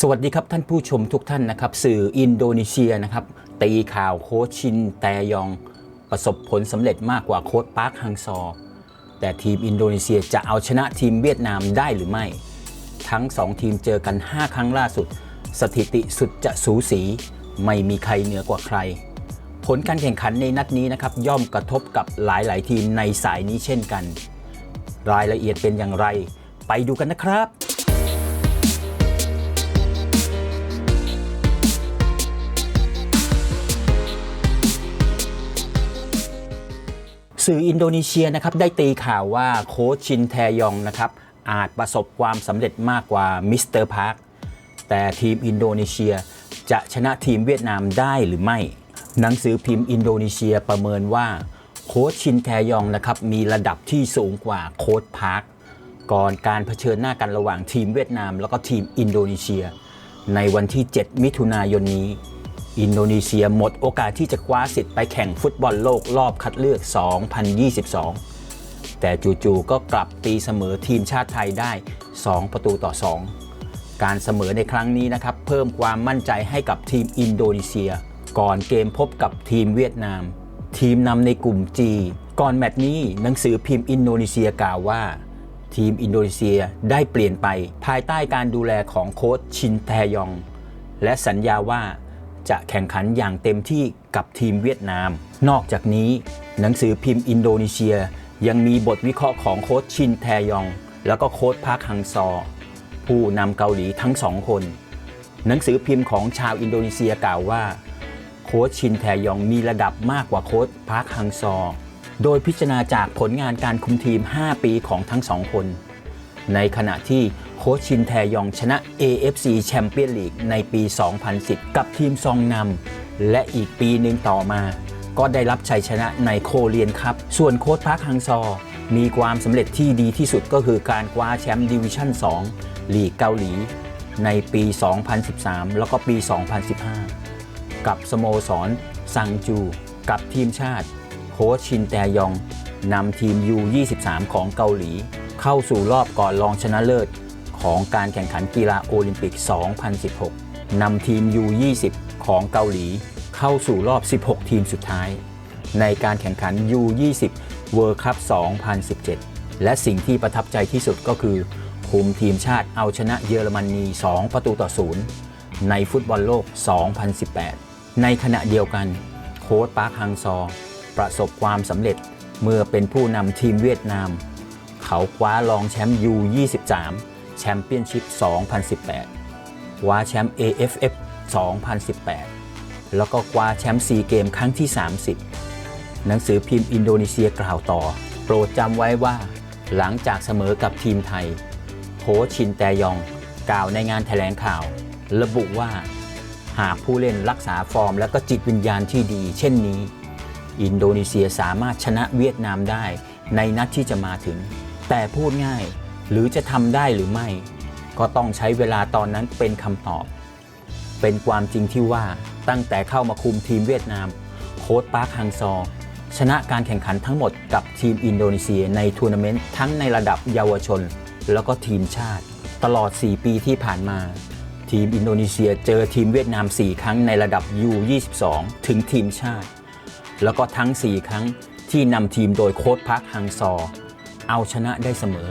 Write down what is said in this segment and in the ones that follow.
สวัสดีครับท่านผู้ชมทุกท่านนะครับ สื่ออินโดนีเซียนะครับ ตีข่าวโค้ชชินแตยองประสบผลสำเร็จมากกว่าโค้ชปาร์คฮังซอ แต่ทีมอินโดนีเซียจะเอาชนะทีมเวียดนามได้หรือไม่ ทั้ง 2 ทีมเจอกัน 5 ครั้งล่าสุด สถิติสุดจะสูสี ไม่มีใครเหนือกว่าใคร ผลการแข่งขันในนัดนี้นะครับ ย่อมกระทบกับหลาย ๆ ทีมในสายนี้เช่นกัน รายละเอียดเป็นอย่างไร ไปดูกันนะครับ สื่ออินโดนีเซียนะครับได้ตีข่าวว่าโค้ชชินแทยองนะครับอาจประสบความสำเร็จมากกว่ามิสเตอร์พาร์คแต่ทีมอินโดนีเซียจะชนะทีมเวียดนามได้หรือไม่ หนังสือพิมพ์อินโดนีเซียประเมินว่าโค้ชชินแทยองนะครับมีระดับที่สูงกว่าโค้ชพาร์คก่อนการเผชิญหน้ากันระหว่างทีมเวียดนาม แล้วก็ทีมอินโดนีเซีย ในวันที่ 7 มิถุนายนนี้ อินโดนีเซียหมดโอกาสที่จะคว้าสิทธิ์ไปแข่งฟุตบอลโลกรอบคัดเลือก 2022 แต่จู่ๆก็กลับตีเสมอทีมชาติไทยได้ 2 ประตูต่อ 2 การเสมอในครั้งนี้นะครับ เพิ่มความมั่นใจให้กับทีมอินโดนีเซีย ก่อนเกมพบกับทีมเวียดนาม ทีมนำในกลุ่ม G ก่อนแมตช์นี้หนังสือพิมพ์อินโดนีเซียกล่าวว่า ทีมอินโดนีเซียได้เปลี่ยนไป ภายใต้การดูแลของโค้ชชินแทยอง และสัญญาว่า จะแข่งขันอย่างเต็มที่กับทีมเวียดนาม นอกจากนี้ หนังสือพิมพ์อินโดนีเซีย ยังมีบทวิเคราะห์ของโค้ชชินแทยอง แล้วก็โค้ชพาร์คฮังซอ ผู้นำเกาหลีทั้งสองคน หนังสือพิมพ์ของชาวอินโดนีเซียกล่าวว่า โค้ชชินแทยองมีระดับมากกว่าโค้ชพาร์คฮังซอ โดยพิจารณาจากผลงานการคุมทีม 5 ปีของทั้งสองคน ในขณะที่ ค้ชชินแทยองชนะ AFC แชมเปี้ยนลีกในปี 2010 กับทีมซองนำและอีกปีหนึ่งต่อมา ก็ได้รับชัยชนะในโคเรียนครับ ส่วนโค้ชพาร์คฮังซอ มีความสำเร็จที่ดีที่สุดก็คือการคว้าแชมป์ดิวิชั่น 2 ลีกเกาหลี ในปี 2013 แล้วก็ปี 2015 กับสโมสรซังจู กับทีมชาติโค้ชชินแตยองนำทีม U23 ของเกาหลี เข้าสู่รอบก่อนรองชนะเลิศ ของการแข่งขันกีฬาโอลิมปิก 2016 นำทีม U20 ของเกาหลีเข้าสู่รอบ 16 ทีมสุดท้าย ในการแข่งขัน U20 World Cup 2017 และสิ่งที่ประทับใจที่สุดก็คือคุมทีมชาติเอาชนะเยอรมนี 2 ประตูต่อ0ในฟุตบอลโลก 2018 ในขณะเดียวกันโค้ชปาร์คฮังซอ ประสบความสำเร็จเมื่อเป็นผู้นำทีมเวียดนาม เขาคว้ารองแชมป์ U23 แชมเปี้ยนชิพ 2018 คว้าแชมป์ AFF 2018 แล้วก็คว้าแชมป์ซีเกมครั้งที่ 30 หนังสือพิมพ์อินโดนีเซียกล่าวต่อ โปรดจำไว้ว่า หลังจากเสมอกับทีมไทยโค้ชชินแตยองกล่าวในงานแถลงข่าว ระบุว่า หากผู้เล่นรักษาฟอร์มและก็จิตวิญญาณที่ดี เช่นนี้ อินโดนีเซียสามารถชนะเวียดนามได้ในนัดที่จะมาถึง แต่พูดง่าย หรือจะทำได้หรือไม่ ก็ต้องใช้เวลาตอนนั้นเป็นคำตอบ เป็นความจริงที่ว่าตั้งแต่เข้ามาคุมทีมเวียดนาม โค้ชปาร์คฮังซอ ชนะการแข่งขันทั้งหมดกับทีมอินโดนีเซียในทัวร์นาเมนต์ทั้งในระดับเยาวชน แล้วก็ทีมชาติ ตลอด 4 ปีที่ผ่านมา ทีมอินโดนีเซียเจอทีมเวียดนาม 4 ครั้งในระดับ U22 ถึงทีมชาติ แล้วก็ทั้ง 4 ครั้งที่นำทีมโดยโค้ชพาร์คฮังซอ เอาชนะได้เสมอ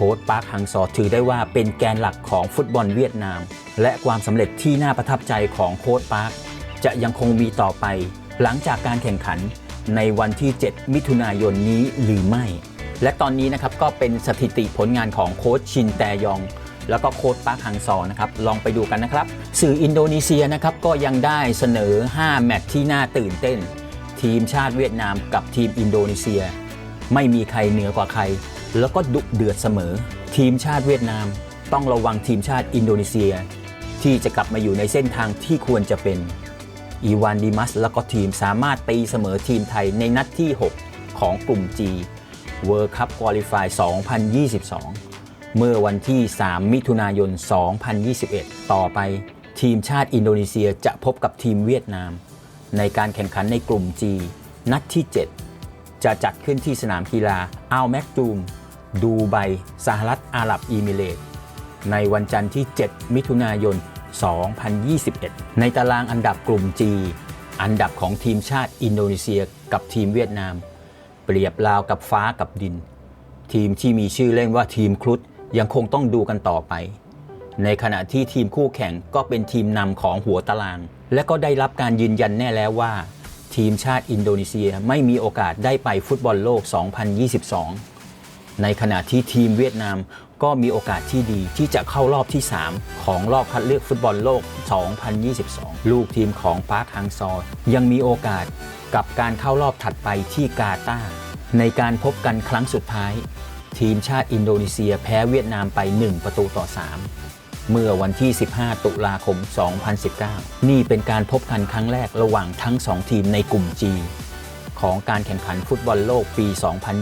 ค้ชปาร์คฮังซอถือได้ว่าเป็นแกนหลักของฟุตบอลเวียดนาม และความสำเร็จที่น่าประทับใจของโค้ชปาร์คจะยังคงมีต่อไป หลังจากการแข่งขันในวันที่ 7 มิถุนายนนี้หรือไม่ และตอนนี้นะครับก็เป็นสถิติผลงานของโค้ชชินแตยอง แล้วก็โค้ชปาร์คฮังซอนะครับลองไปดูกันนะครับ สื่ออินโดนีเซียนะครับก็ยังได้เสนอ 5 แมตช์ที่น่าตื่นเต้น ทีมชาติเวียดนามกับทีมอินโดนีเซีย ไม่มีใครเหนือกว่าใคร แล้วก็ดุเดือดเสมอ ทีมชาติเวียดนาม ต้องระวังทีมชาติอินโดนีเซีย ที่จะกลับมาอยู่ในเส้นทางที่ควรจะเป็นอีวานดิมัสแล้วก็ทีมสามารถตีเสมอทีมไทยในนัดที่ 6 ของกลุ่ม G World Cup Qualify 2022 เมื่อวันที่ 3 มิถุนายน 2021 ต่อไป ทีมชาติอินโดนีเซียจะพบกับทีมเวียดนาม ในการแข่งขันในกลุ่ม G นัดที่ 7 จะจัดขึ้นที่สนามกีฬาอัลแมกจูม ดูไบสหรัฐอาหรับอิมิเรตในวันจันทร์ที่ 7 มิถุนายน 2021 ในตารางอันดับกลุ่ม G อันดับของทีมชาติอินโดนีเซียกับทีมเวียดนาม เปรียบราวกับฟ้ากับดิน ทีมที่มีชื่อเล่นว่าทีมครุฑยังคงต้องดูกันต่อไป ในขณะที่ทีมคู่แข่งก็เป็นทีมนำของหัวตาราง และก็ได้รับการยืนยันแน่แล้วว่า ทีมชาติอินโดนีเซียไม่มีโอกาสได้ไปฟุตบอลโลก 2022 ในขณะที่ทีมเวียดนามก็มีโอกาสที่ดีที่จะเข้ารอบที่ 3 ของรอบคัดเลือกฟุตบอลโลก 2022 ลูกทีมของปาร์คฮังซอร์ยังมีโอกาสกับการเข้ารอบถัดไปที่กาตาร์ในการพบกันครั้งสุดท้าย ทีมชาติอินโดนีเซียแพ้เวียดนามไป 1 ประตูต่อ 3 เมื่อวันที่ 15 ตุลาคม 2019 นี่เป็นการพบกันครั้งแรกระหว่างทั้ง 2 ทีมในกลุ่ม G ของการแข่งขันฟุตบอลโลกปี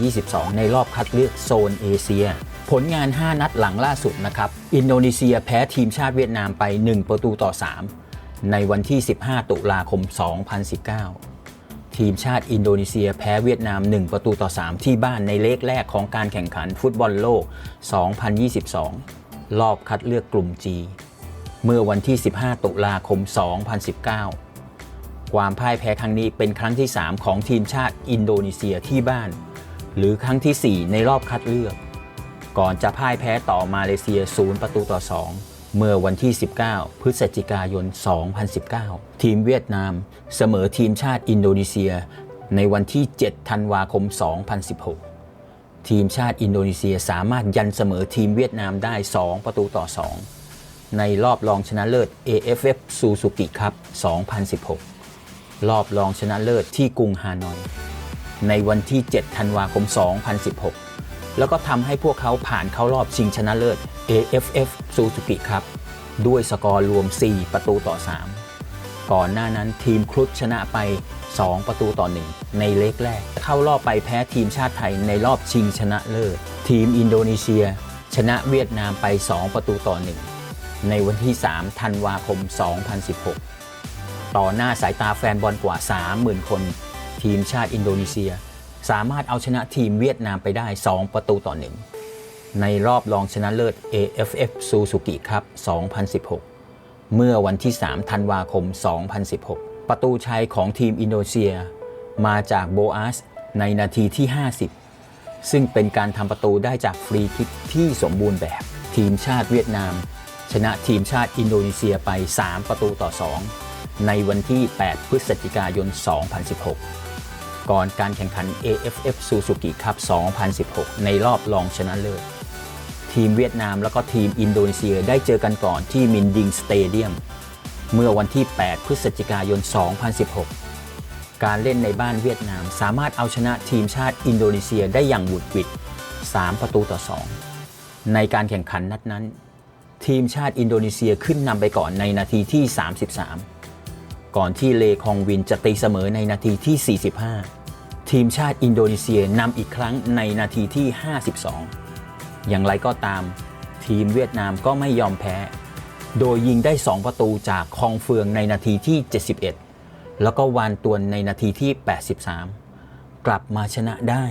2022 ในรอบคัดเลือกโซนเอเชีย ผลงาน 5 นัดหลังล่าสุดนะครับ อินโดนีเซียแพ้ทีมชาติเวียดนามไป 1 ประตูต่อ 3 ในวันที่ 15 ตุลาคม 2019ทีมชาติอินโดนีเซียแพ้เวียดนาม 1 ประตูต่อ 3 ที่บ้านในเลกแรกของการแข่งขันฟุตบอลโลก 2022 รอบคัดเลือกกลุ่ม G เมื่อวันที่ 15 ตุลาคม 2019 ความพ่ายแพ้ครั้งนี้เป็นครั้งที่ 3 ของทีมชาติอินโดนีเซียที่บ้าน หรือครั้งทีสี่ 4 ในรอบคัดเลือก ก่อนจะพ่ายแพ้ต่อมาเลเซีย 0 ประตูต่อ 2 เมื่อวันที่ 19 พฤศจิกายน 2019 ทีมเวียดนามเสมอทีมชาติอินโดนีเซีย ในวันที่ 7 ธันวาคม 2016 ทีมชาติอินโดนีเซียสามารถยันเสมอทีมเวียดนามได้ 2 ประตูต่อ 2 ในรอบรองชนะเลิศ AFF Suzuki Cup 2016 รอบรองชนะเลิศที่กรุงฮานอย ในวันที่ 7 ธันวาคม 2016 แล้วก็ทำให้พวกเขาผ่านเข้ารอบชิงชนะเลิศ AFF Suzuki Cup ด้วยสกอร์รวม 4 ประตูต่อ 3 ก่อนหน้านั้นทีมครุฑชนะไป 2 ประตูต่อ 1 ในเล็กแรก เข้ารอบไปแพ้ทีมชาติไทยในรอบชิงชนะเลิศ ทีมอินโดนีเซีย ชนะเวียดนามไป 2 ประตูต่อ 1 ในวันที่ 3 ธันวาคม 2016 ต่อหน้าสายตาแฟนบอลกว่า 30,000 คน ทีมชาติอินโดนีเซีย สามารถเอาชนะทีมเวียดนามไปได้ 2 ประตูต่อ1ในรอบรองชนะเลิศ AFF Suzuki Cup 2016 เมื่อวันที่ 3 ธันวาคม 2016 ประตูชัยของทีมอินโดนีเซีย มาจากโบอาสในนาทีที่ 50 ซึ่งเป็นการทำประตูได้จากฟรีคิกที่สมบูรณ์แบบ ทีมชาติเวียดนาม ชนะทีมชาติอินโดนีเซียไป 3 ประตูต่อ 2 ในวันที่ 8 พฤศจิกายน 2016 ก่อนการแข่งขัน AFF Suzuki Cup 2016 ในรอบรองชนะเลิศ ทีมเวียดนามแล้วก็ทีมอินโดนีเซียได้เจอกันก่อนที่มินดิงสเตเดียม เมื่อวันที่ 8 พฤศจิกายน 2016 การเล่นในบ้านเวียดนามสามารถเอาชนะทีมชาติอินโดนีเซียได้อย่างบุดหวิด 3 ประตูต่อ 2 ในการแข่งขันนัดนั้น ทีมชาติอินโดนีเซียขึ้นนำไปก่อนในนาทีที่ 33 ก่อนที่เลคองวินจะตีเสมอในนาทีที่ 45 ทีมชาติอินโดนีเซียนำอีกครั้งในนาทีที่ 52 อย่างไรก็ตาม ทีมเวียดนามก็ไม่ยอมแพ้ โดยยิงได้ 2 ประตูจากคองเฟืองในนาทีที่ 71 แล้วก็วานตวนในนาทีที่ 83 กลับมาชนะได้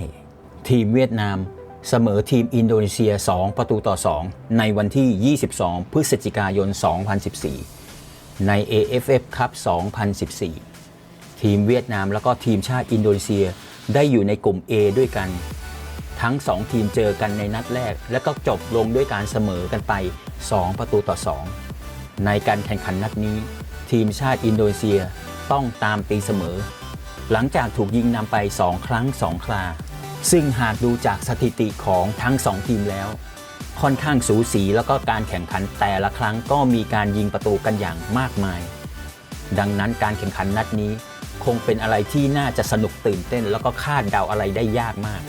ทีมเวียดนามเสมอทีมอินโดนีเซีย 2 ประตูต่อ 2 ในวันที่ 22 พฤศจิกายน 2014 ใน AFF คัพ2014 ทีมเวียดนามแล้วก็ทีมชาติอินโดนีเซียได้อยู่ในกลุ่ม A ด้วยกัน ทั้ง 2 ทีมเจอกันในนัดแรก และก็จบลงด้วยการเสมอกันไป 2 ประตูต่อ 2 ในการแข่งขันนัดนี้ ทีมชาติอินโดนีเซียต้องตามตีเสมอ หลังจากถูกยิงนำไป 2 ครั้ง 2 ครา ซึ่งหากดูจากสถิติของทั้ง 2 ทีมแล้ว ค่อนข้างสูสีแล้วก็การแข่งขันแต่ละครั้งก็มีการยิงประตูกันอย่างมากมาย ดังนั้นการแข่งขันนัดนี้คงเป็นอะไรที่น่าจะสนุกตื่นเต้น แล้วก็คาดเดาอะไรได้ยากมาก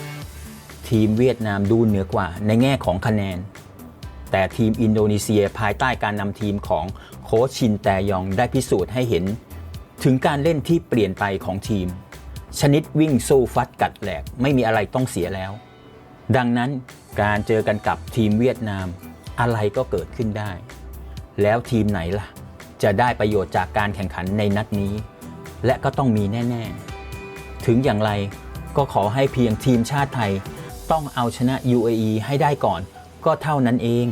ทีมเวียดนามดูเหนือกว่าในแง่ของคะแนน แต่ทีมอินโดนีเซียภายใต้การนำทีมของโค้ชชินแตยองได้พิสูจน์ให้เห็น ถึงการเล่นที่เปลี่ยนไปของทีม ชนิดวิ่งสู้ฟัดกัดแหลกไม่มีอะไรต้องเสียแล้ว ดังนั้นการเจอกันกับทีมเวียดนามอะไรก็เกิดขึ้นได้ แล้วทีมไหนล่ะ จะได้ประโยชน์จากการแข่งขันในนัดนี้ และก็ต้องมีแน่ ๆ ถึงอย่างไรก็ขอให้เพียงทีมชาติไทย ต้องเอาชนะ UAE ให้ได้ก่อน ก็เท่านั้นเอง